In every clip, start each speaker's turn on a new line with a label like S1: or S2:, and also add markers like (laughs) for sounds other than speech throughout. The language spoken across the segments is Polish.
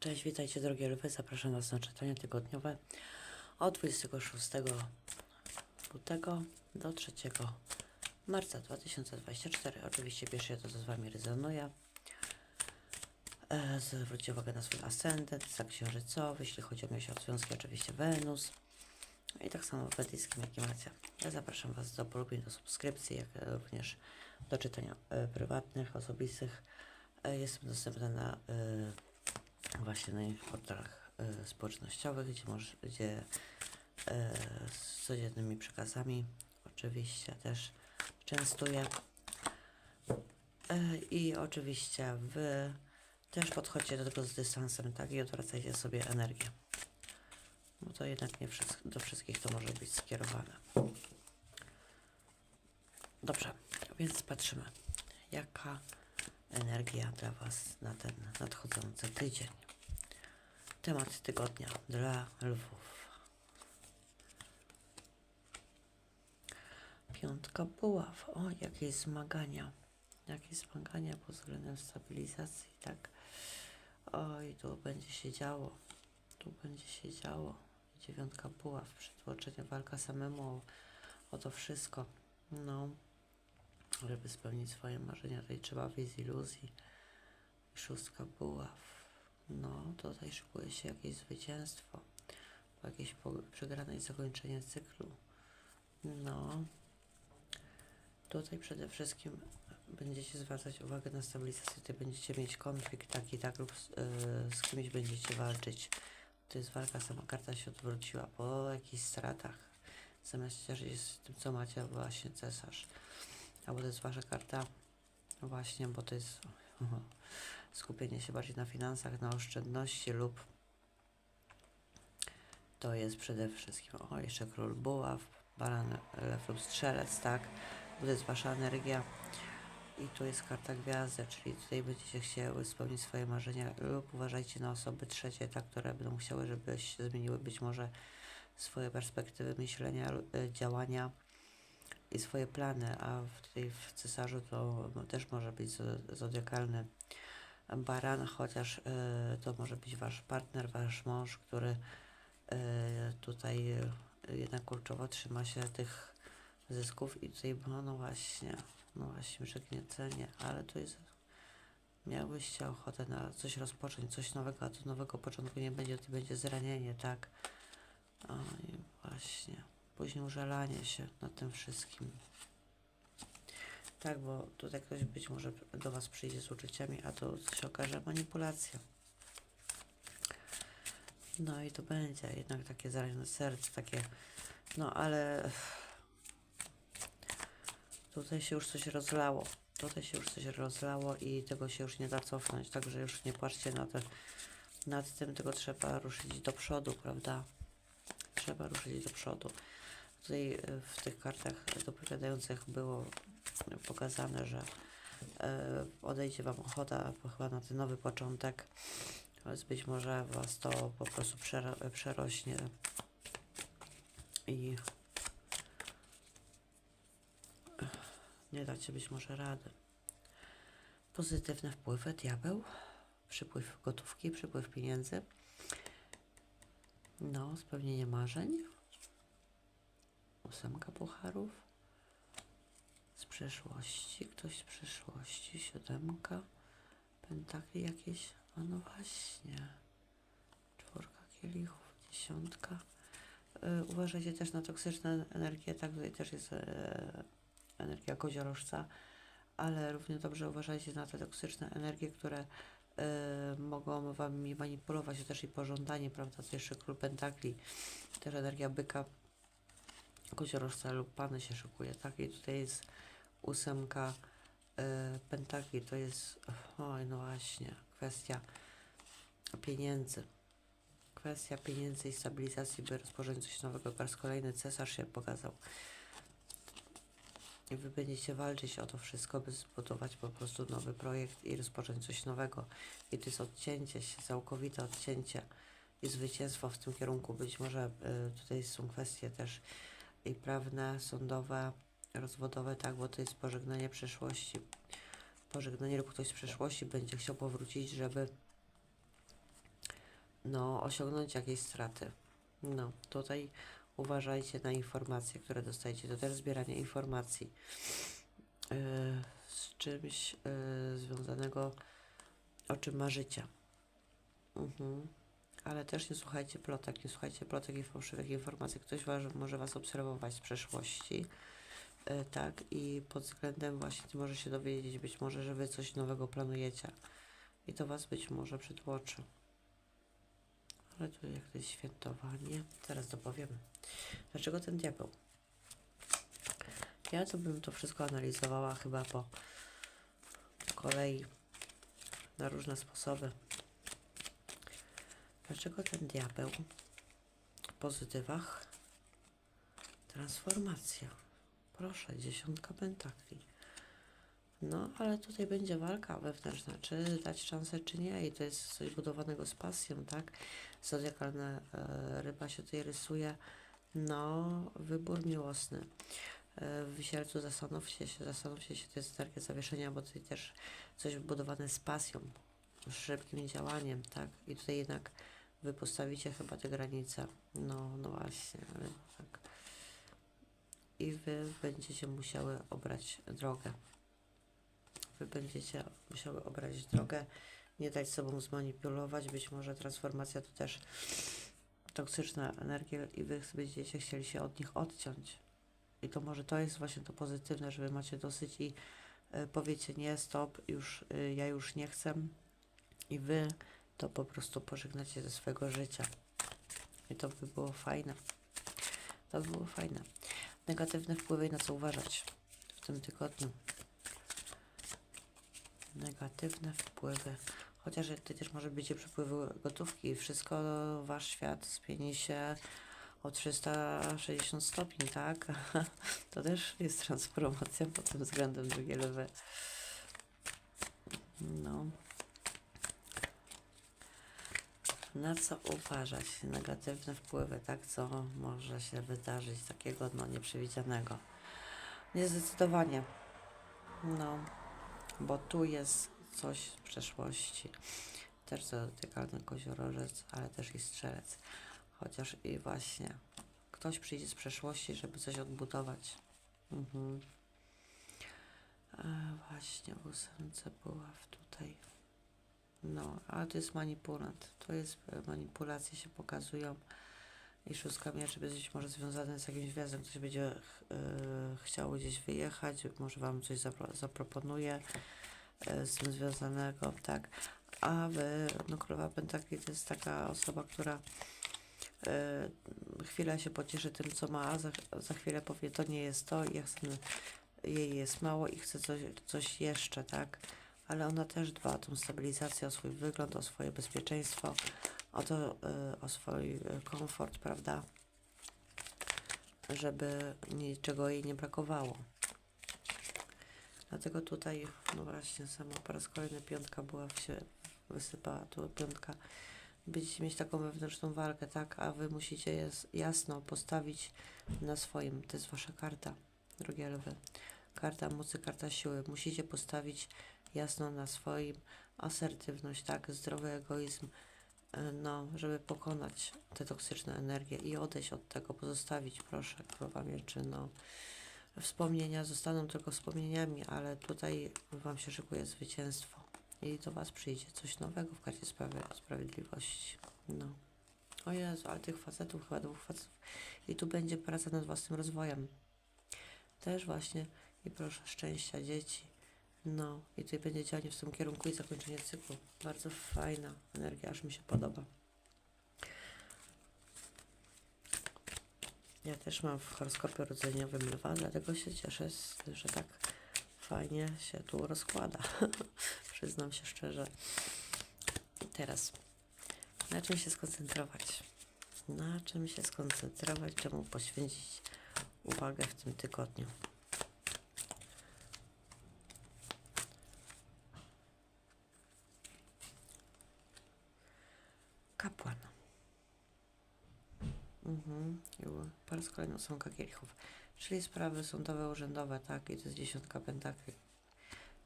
S1: Cześć, witajcie drogie lwy. Zapraszam Was na czytanie tygodniowe od 26 lutego do 3 marca 2024. Oczywiście pierwsze to, co z Wami rezonuje. E, Zwróćcie uwagę na swój ascendent, znak księżycowy, jeśli chodzi o miesiąc związki, oczywiście Wenus. I tak samo w edyckim, jak i macie. Ja zapraszam Was do polubień, do subskrypcji, jak również do czytania e, prywatnych, osobistych. E, Jestem dostępna na właśnie na ich portalach e, społecznościowych, gdzie, może, gdzie e, z codziennymi przekazami oczywiście też częstuję. E, I oczywiście Wy też podchodźcie do tego z dystansem, tak? I odwracajcie sobie energię. Bo to jednak nie do wszystkich to może być skierowane. Dobrze, więc patrzymy, jaka energia dla Was na ten nadchodzący tydzień. Temat tygodnia dla lwów. Piątka buław. O, jakieś zmagania. Jakieś zmagania pod względem stabilizacji, tak? Oj, tu będzie się działo. Tu będzie się działo. Dziewiątka buław, przytłoczenie, walka samemu o, o to wszystko. No, żeby spełnić swoje marzenia, tutaj trzeba wyjść z iluzji. Szóstka buław. No, tutaj szykuje się jakieś zwycięstwo, po- przegrane i zakończenie cyklu. No, tutaj przede wszystkim będziecie zwracać uwagę na stabilizację, tutaj będziecie mieć konflikt taki, tak, lub z, yy, z kimś będziecie walczyć. To jest walka, sama karta się odwróciła po jakichś stratach. Zamiast cieszyć się z tym, co macie, właśnie cesarz. Albo to jest wasza karta, no właśnie, bo to jest skupienie się bardziej na finansach, na oszczędności lub to jest przede wszystkim, o jeszcze król buław, baran, lew lub strzelec, tak, bo to jest wasza energia. I tu jest karta gwiazdy, czyli tutaj będziecie chciały spełnić swoje marzenia lub uważajcie na osoby trzecie, tak, które będą chciały, żebyś zmieniły być może swoje perspektywy myślenia, e, działania i swoje plany, a w, tutaj w cesarzu to też może być zo- zodiakalny baran, chociaż y, to może być wasz partner, wasz mąż, który y, tutaj jednak kurczowo trzyma się tych zysków i tutaj, no, no właśnie, no właśnie, przegniecenie, ale tu jest, miałbyście ochotę na coś rozpocząć, coś nowego, a tu nowego początku nie będzie, to będzie zranienie, tak? O, i właśnie, później użalanie się nad tym wszystkim. Tak, bo tutaj ktoś być może do Was przyjdzie z uczuciami, a to się okaże manipulacja. No i to będzie jednak takie zranione serce, takie, no ale tutaj się już coś rozlało. Tutaj się już coś rozlało i tego się już nie da cofnąć, także już nie płaczcie nad, nad tym, tylko trzeba ruszyć do przodu, prawda? Trzeba ruszyć do przodu. Tutaj e, w tych kartach dopowiadających było pokazane, że e, odejdzie Wam ochota chyba na ten nowy początek, więc być może Was to po prostu przero- przerośnie i nie dacie być może rady. Pozytywne wpływy, diabeł, przypływ gotówki, przypływ pieniędzy, no, spełnienie marzeń, ósemka pucharów, z przeszłości, ktoś z przeszłości, siódemka, pentakli jakieś, a no właśnie, czwórka kielichów, dziesiątka. Y, uważajcie też na toksyczne energie, tak tutaj też jest e, energia koziorożca, ale równie dobrze uważajcie na te toksyczne energie, które e, mogą wami manipulować, to też i pożądanie, prawda, to jeszcze król pentakli, też energia byka, koziorożca lub pany się szykuje, tak, i tutaj jest ósemka e, pentakli, to jest, oj, no właśnie, kwestia pieniędzy. Kwestia pieniędzy i stabilizacji, by rozpocząć coś nowego. Po raz kolejny cesarz się pokazał. I wy będziecie walczyć o to wszystko, by zbudować po prostu nowy projekt i rozpocząć coś nowego. I to jest odcięcie się, całkowite odcięcie i zwycięstwo w tym kierunku. Być może y, tutaj są kwestie też i prawne, sądowe, rozwodowe, tak, bo to jest pożegnanie przeszłości. Pożegnanie lub ktoś z przeszłości będzie chciał powrócić, żeby no, osiągnąć jakieś straty. No, tutaj uważajcie na informacje, które dostajecie. To też zbieranie informacji yy, z czymś yy, związanego, o czym marzycie. Mhm. Ale też nie słuchajcie plotek, nie słuchajcie plotek i fałszywych informacji. Ktoś was, może was obserwować z przeszłości. E, tak, i pod względem właśnie może się dowiedzieć, być może, że wy coś nowego planujecie. I to was być może przytłoczy. Ale tu jak to jest świętowanie, teraz dopowiemy. Dlaczego ten diabeł? Ja to bym to wszystko analizowała chyba po kolei na różne sposoby. Dlaczego ten diabeł w pozytywach? Transformacja. Proszę, dziesiątka pentakli. No, ale tutaj będzie walka wewnętrzna, czy dać szansę, czy nie. I to jest coś budowanego z pasją, tak? Zodiakalna e, ryba się tutaj rysuje. No, wybór miłosny. E, w wisielcu zastanówcie się, zastanówcie się, to jest energia zawieszenia, bo tutaj też coś budowane z pasją, szybkim działaniem, tak? I tutaj jednak wy postawicie chyba te granice. No, no właśnie, ale tak. I wy będziecie musiały obrać drogę. Wy będziecie musiały obrać drogę, nie dać sobą zmanipulować. Być może transformacja to też toksyczna energia i wy będziecie chcieli się od nich odciąć. I to może to jest właśnie to pozytywne, że wy macie dosyć i y, powiecie nie, stop, już y, ja już nie chcę. I wy to po prostu pożegnacie ze swojego życia. I to by było fajne. To by było fajne. Negatywne wpływy, na co uważać w tym tygodniu. Negatywne wpływy. Chociaż też może być przepływy gotówki. Wszystko, wasz świat zmieni się o 360 stopni, tak? (laughs) To też jest transformacja pod tym względem drugie lewe. No. Na co uważać? Negatywne wpływy, tak? Co może się wydarzyć takiego, no, nieprzewidzianego? Niezdecydowanie. No, bo tu jest coś z przeszłości. Też dotykalny koziorożec, ale też i strzelec. Chociaż i właśnie ktoś przyjdzie z przeszłości, żeby coś odbudować. Mhm. A właśnie w ósemce buław tutaj. No, ale to jest manipulant. To jest e, manipulacje się pokazują. I szóstka mieczy być może związane z jakimś wjazdem. Ktoś będzie e, chciał gdzieś wyjechać, może Wam coś zapro- zaproponuje e, z tym związanego, tak. A wy, no królowa Pentakli to jest taka osoba, która e, chwilę się pocieszy tym, co ma, a za, za chwilę powie, to nie jest to, ja chcę, jej jest mało i chce coś, coś jeszcze, tak ale ona też dba o tą stabilizację, o swój wygląd, o swoje bezpieczeństwo, o to, y, o swój y, komfort, prawda? Żeby niczego jej nie brakowało. Dlatego tutaj, no właśnie, sama po raz kolejny piątka była się wysypała, tu piątka. Będziecie mieć taką wewnętrzną walkę, tak? A wy musicie jas- jasno postawić na swoim. To jest wasza karta, drogie lwy. Karta mocy, karta siły. Musicie postawić jasno na swoim, asertywność, tak, zdrowy egoizm, e, no, żeby pokonać te toksyczne energie i odejść od tego, pozostawić, proszę, królowa mieczy, no. Wspomnienia zostaną tylko wspomnieniami, ale tutaj Wam się szykuje zwycięstwo i do Was przyjdzie coś nowego w karcie sprawy, sprawiedliwości, no. O Jezu, ale tych facetów, chyba dwóch facetów. I tu będzie praca nad własnym rozwojem. Też właśnie i proszę szczęścia dzieci, no, i tutaj będzie działanie w tym kierunku i zakończenie cyklu. Bardzo fajna energia, aż mi się podoba. Ja też mam w horoskopie rodzeniowym lwa, dlatego się cieszę, że tak fajnie się tu rozkłada. (laughs) Przyznam się szczerze. I teraz, na czym się skoncentrować? Na czym się skoncentrować, czemu poświęcić uwagę w tym tygodniu? Kapłan. Mhm. Po raz kolejny ósemka kielichów. Czyli sprawy sądowe, urzędowe, tak? I to jest dziesiątka pentakli.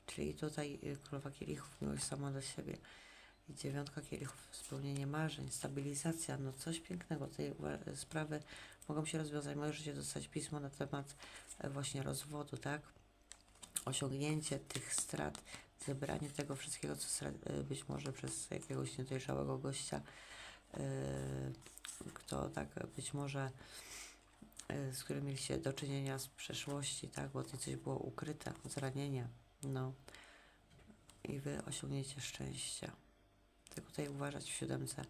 S1: Czyli tutaj y, królowa kielichów, miłość sama do siebie. I dziewiątka kielichów, spełnienie marzeń, stabilizacja, no coś pięknego. Ua- sprawy mogą się rozwiązać. Możecie dostać pismo na temat e, właśnie rozwodu, tak? Osiągnięcie tych strat, zebranie tego wszystkiego, co e, być może przez jakiegoś niedojrzałego gościa, e, kto tak być może e, z którym mieliście do czynienia z przeszłości, tak? Bo to coś było ukryte, zranienie, no. I wy osiągniecie szczęście. Tylko tutaj uważać w siódemce,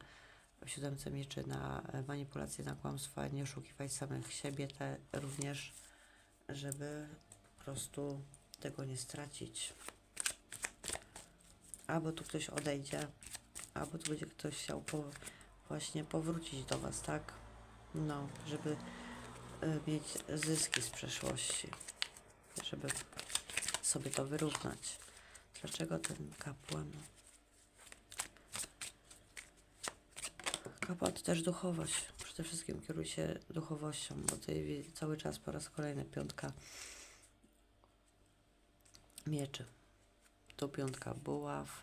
S1: w siódemce mieczy na e, manipulacje, na kłamstwa, nie oszukiwać samych siebie te również, żeby po prostu tego nie stracić. Albo tu ktoś odejdzie, albo tu będzie ktoś chciał po, właśnie powrócić do Was, tak? No, żeby y, mieć zyski z przeszłości, żeby sobie to wyrównać. Dlaczego ten kapłan? Kapłan to też duchowość. Przede wszystkim kieruj się duchowością, bo tutaj cały czas po raz kolejny piątka mieczy. Tu piątka buław,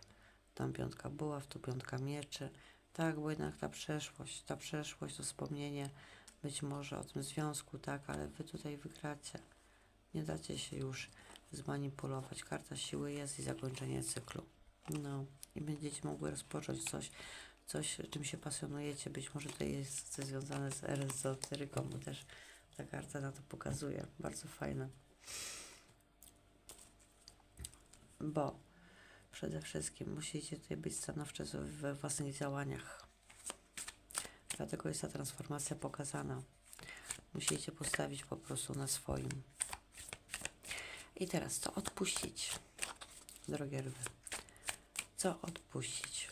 S1: tam piątka buław, tu piątka mieczy. Tak, bo jednak ta przeszłość, ta przeszłość, to wspomnienie być może o tym związku, tak, ale wy tutaj wygracie. Nie dacie się już zmanipulować. Karta siły jest i zakończenie cyklu. No i będziecie mogły rozpocząć coś, coś, czym się pasjonujecie. Być może to jest związane z ezoteryką, bo też ta karta na to pokazuje. Bardzo fajne. Bo przede wszystkim musicie tutaj być stanowczy we własnych działaniach. Dlatego jest ta transformacja pokazana. Musicie postawić po prostu na swoim. I teraz co odpuścić, drogie ryby? Co odpuścić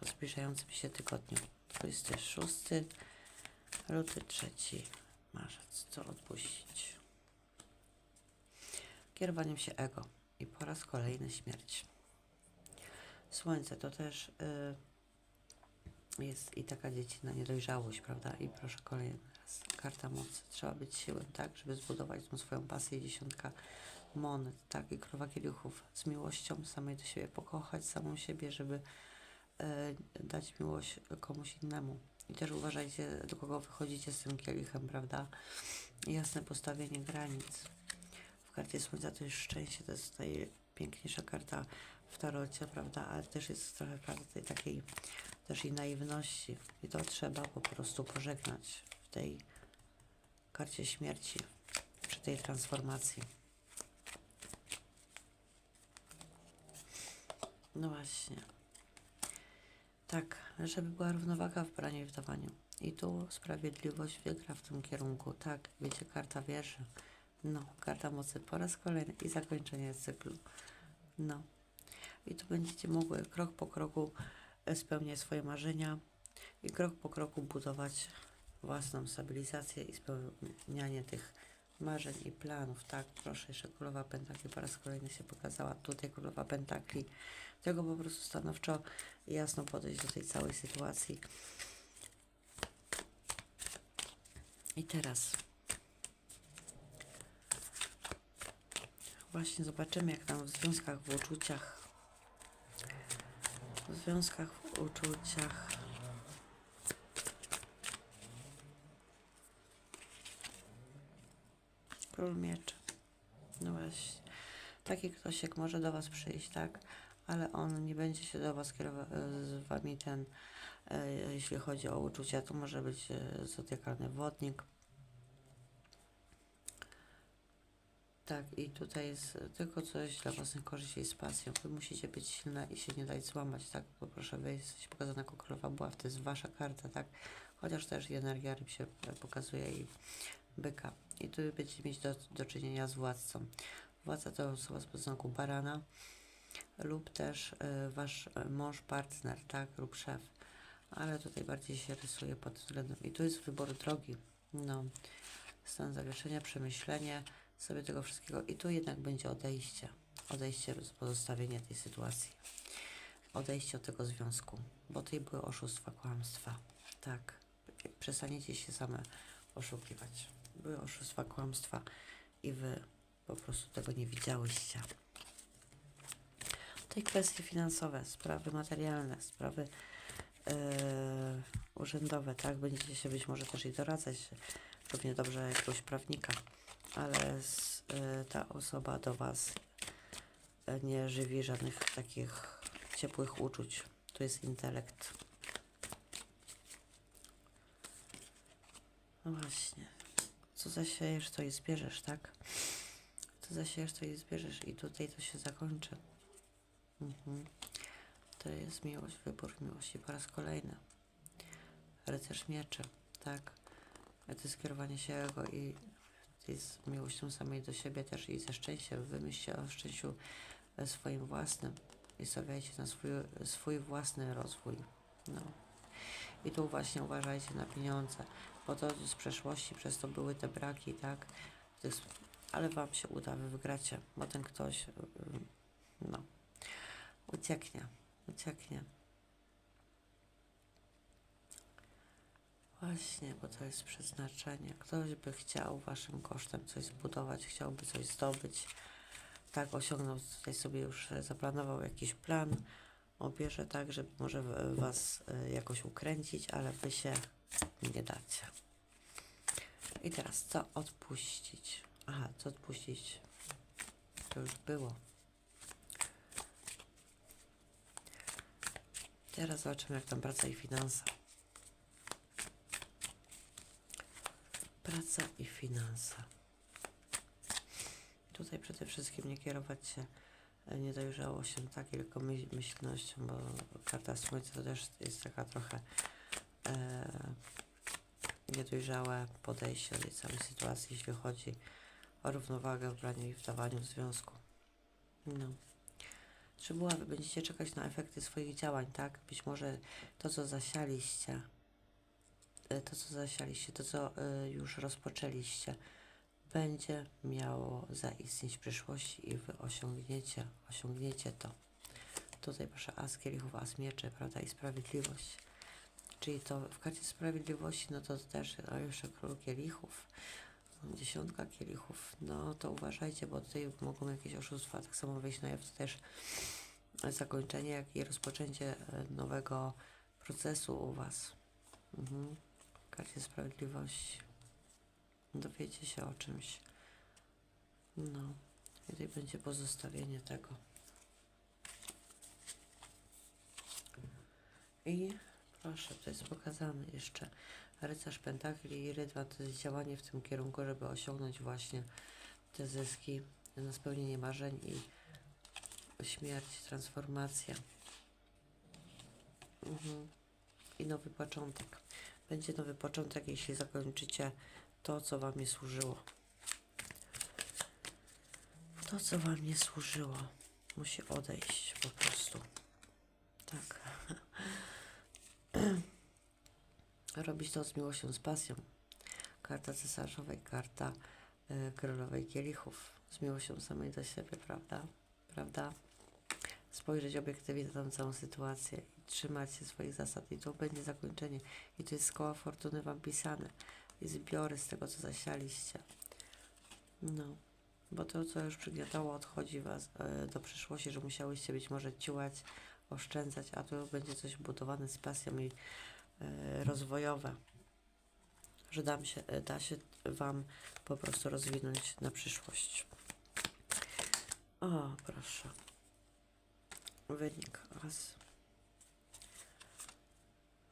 S1: w zbliżającym się tygodniu? 26 luty, 3 marzec. Co odpuścić? Kierowaniem się ego i po raz kolejny śmierć. Słońce to też y, jest i taka dziecina niedojrzałość, prawda? I proszę kolejny raz. Karta mocy. Trzeba być siłą, tak, żeby zbudować tą swoją pasję. Dziesiątka monet, tak, i krowa kielichów z miłością samej do siebie, pokochać samą siebie, żeby e, dać miłość komuś innemu. I też uważajcie, do kogo wychodzicie z tym kielichem, prawda? Jasne postawienie granic. Karcie Słońca to jest szczęście, to jest najpiękniejsza karta w tarocie, prawda? Ale też jest trochę karty tej takiej też i naiwności. I to trzeba po prostu pożegnać w tej karcie śmierci, przy tej transformacji. No właśnie. Tak, żeby była równowaga w braniu i w dawaniu. I tu sprawiedliwość wygra w tym kierunku. Tak, wiecie, karta wierzy. No, karta mocy po raz kolejny i zakończenie cyklu. No. I tu będziecie mogły krok po kroku e, spełniać swoje marzenia i krok po kroku budować własną stabilizację i spełnianie tych marzeń i planów. Tak, proszę, jeszcze królowa pentakli po raz kolejny się pokazała. Tutaj królowa pentakli. Tego po prostu stanowczo jasno podejść do tej całej sytuacji. I teraz właśnie zobaczymy, jak tam w związkach, w uczuciach, w związkach, w uczuciach. Król mieczy. No właśnie. Taki ktoś jak może do Was przyjść, tak? Ale on nie będzie się do Was kierował z Wami ten, e, jeśli chodzi o uczucia, to może być e, zodiakalny wodnik. Tak, i tutaj jest tylko coś dla własnych korzyści i z pasją. Wy musicie być silne i się nie dać złamać, tak? Bo proszę, wy jesteście pokazana jako królowa buław, to jest wasza karta, tak? Chociaż też i energia ryb się e, pokazuje i byka. I tu będziecie mieć do, do czynienia z władcą. Władca to osoba z znaku barana lub też y, wasz y, mąż, partner, tak? Lub szef. Ale tutaj bardziej się rysuje pod względem. I tu jest wybór drogi. No. Stan zawieszenia, przemyślenie sobie tego wszystkiego. I tu jednak będzie odejście. Odejście, pozostawienie tej sytuacji. Odejście od tego związku. Bo tutaj były oszustwa, kłamstwa. Tak. Przestaniecie się same oszukiwać. Były oszustwa, kłamstwa i wy po prostu tego nie widziałyście. Tutaj kwestie finansowe, sprawy materialne, sprawy e, urzędowe, tak? Będziecie się być może też i doradzać, równie dobrze jakiegoś prawnika, ale z, e, ta osoba do Was e, nie żywi żadnych takich ciepłych uczuć. Tu jest intelekt. No właśnie. Co zasiejesz, to i zbierzesz, tak? Co zasiejesz, to i zbierzesz. I tutaj to się zakończy. Mhm. To jest miłość, wybór miłości po raz kolejny. Rycerz mieczy, tak? To jest kierowanie się ego i to jest miłością samej do siebie też i ze szczęściem. Wymyślcie o szczęściu e, swoim własnym i stawiajcie na swój, swój własny rozwój. No. I tu właśnie uważajcie na pieniądze, bo to z przeszłości, przez to były te braki, tak? Ale Wam się uda, Wy wygracie, bo ten ktoś, y, y, no, ucieknie, ucieknie. Właśnie, bo to jest przeznaczenie. Ktoś by chciał Waszym kosztem coś zbudować, chciałby coś zdobyć, tak, osiągnął tutaj sobie już e, zaplanował jakiś plan, obierze tak, żeby może Was e, jakoś ukręcić, ale Wy się nie dacie. I teraz co odpuścić? Aha, co odpuścić? To już było. Teraz zobaczymy, jak tam praca i finanse. Praca i finanse. Tutaj przede wszystkim nie kierować się e, niedojrzałością, tak, tylko myśl, myślnością, bo karta słońca to też jest taka trochę e, niedojrzałe podejście do tej całej sytuacji, jeśli chodzi o równowagę w braniu i wdawaniu w związku. No. Czy była, będziecie czekać na efekty swoich działań, tak? Być może to, co zasialiście, to, co zasialiście, to, co e, już rozpoczęliście, będzie miało zaistnieć w przyszłości i wy osiągniecie, osiągniecie to. Tutaj proszę as kielichów, as mieczy, prawda, i sprawiedliwość. Czyli to w karcie sprawiedliwości, no to też, a jeszcze król kielichów, dziesiątka kielichów, no to uważajcie, bo tutaj mogą jakieś oszustwa tak samo wyjść na jaw, to też zakończenie, jak i rozpoczęcie e, nowego procesu u Was. Mhm. Karcie sprawiedliwości dowiecie się o czymś. No, i tutaj będzie pozostawienie tego. I proszę, to jest pokazane jeszcze. Rycerz Pentakli i Rydwan to jest działanie w tym kierunku, żeby osiągnąć właśnie te zyski na spełnienie marzeń i śmierć, transformacja. Mhm. I nowy początek. Będzie nowy początek, jeśli zakończycie to, co Wam nie służyło. To, co Wam nie służyło, musi odejść po prostu. Tak. (clears throat) Robić to z miłością, z pasją. Karta cesarzowej, karta y, królowej kielichów. Z miłością samej do siebie, prawda? Prawda? Spojrzeć obiektywnie na tą całą sytuację trzymać się swoich zasad. I to będzie zakończenie. I to jest z koła fortuny Wam pisane. I zbiory z tego, co zasialiście. No. Bo to, co już przygniatało, odchodzi Was e, do przyszłości, że musiałyście być może ciłać, oszczędzać, a tu będzie coś budowane z pasją i e, rozwojowe. Że dam się, e, da się Wam po prostu rozwinąć na przyszłość. O, proszę. Wynik As.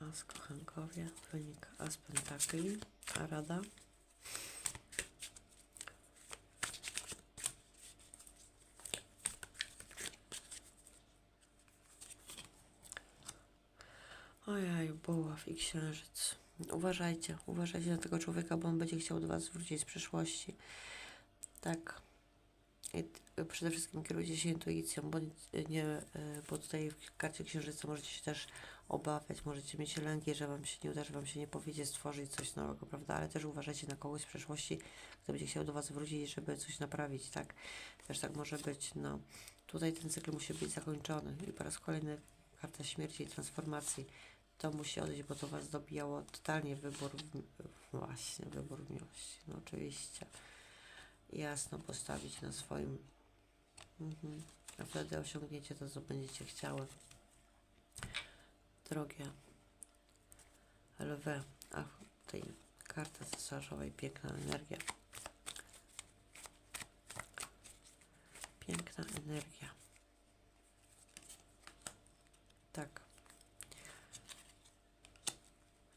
S1: As kochankowie. Wynik As Pentakli. A rada? Ojej, buław i księżyc. Uważajcie, uważajcie na tego człowieka, bo on będzie chciał do Was zwrócić z przyszłości. Tak. T- przede wszystkim kierujcie się intuicją, bo, nie, e, bo tutaj w karcie księżyca możecie się też obawiać, możecie mieć lęki, że Wam się nie uda, że Wam się nie powiedzie stworzyć coś nowego, prawda? Ale też uważajcie na kogoś z przeszłości, kto będzie chciał do Was wrócić, żeby coś naprawić, tak? Też tak może być, no. Tutaj ten cykl musi być zakończony i po raz kolejny karta śmierci i transformacji. To musi odejść, bo to Was dobijało totalnie wybór, w- właśnie, wybór miłości, no oczywiście. Jasno postawić na swoim, mhm. a wtedy osiągniecie to, co będziecie chciały. Drogie lwy, a w tej karty cesarzowej piękna energia. Piękna energia. Tak.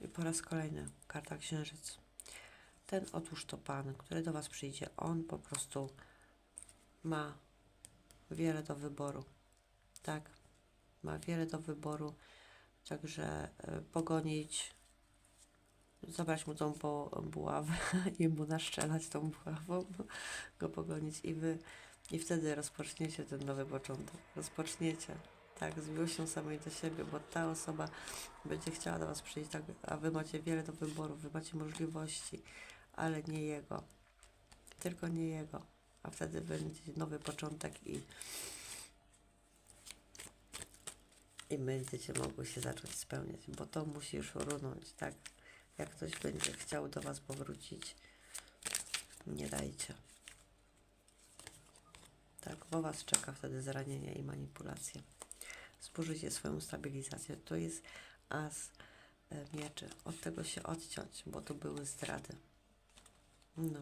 S1: I po raz kolejny karta księżyc. Ten otóż to pan, który do Was przyjdzie, on po prostu ma wiele do wyboru. Tak, ma wiele do wyboru. Także e, pogonić, zabrać mu tą bu- buławę (laughs) i mu naszczelać tą buławą, go pogonić i wy i wtedy rozpoczniecie ten nowy początek. Rozpoczniecie, tak, z miłością samej do siebie, bo ta osoba będzie chciała do Was przyjść, tak, a Wy macie wiele do wyboru, Wy macie możliwości, ale nie Jego. Tylko nie Jego. A wtedy będzie nowy początek i i będziecie mogły się zacząć spełniać, bo to musi już runąć, tak? Jak ktoś będzie chciał do Was powrócić, nie dajcie. Tak, bo Was czeka wtedy zranienie i manipulacje. Zburzycie swoją stabilizację. To jest as e, mieczy. Od tego się odciąć, bo to były zdrady. No.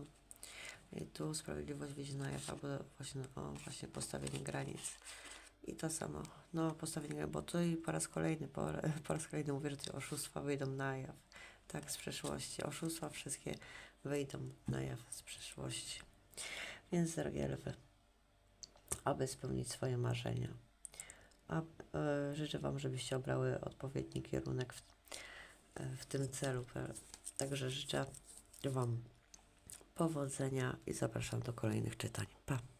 S1: I tu sprawiedliwość wyjdzie na jaw, albo właśnie, o, właśnie postawienie granic. I to samo, no postawienie bo to i po raz kolejny, po, po raz kolejny mówię, że te oszustwa wyjdą na jaw. Tak, z przeszłości. Oszustwa wszystkie wyjdą na jaw z przeszłości. Więc drogie lwy, aby spełnić swoje marzenia, a e, życzę Wam, żebyście obrały odpowiedni kierunek w, e, w tym celu. Także życzę Wam powodzenia i zapraszam do kolejnych czytań. Pa!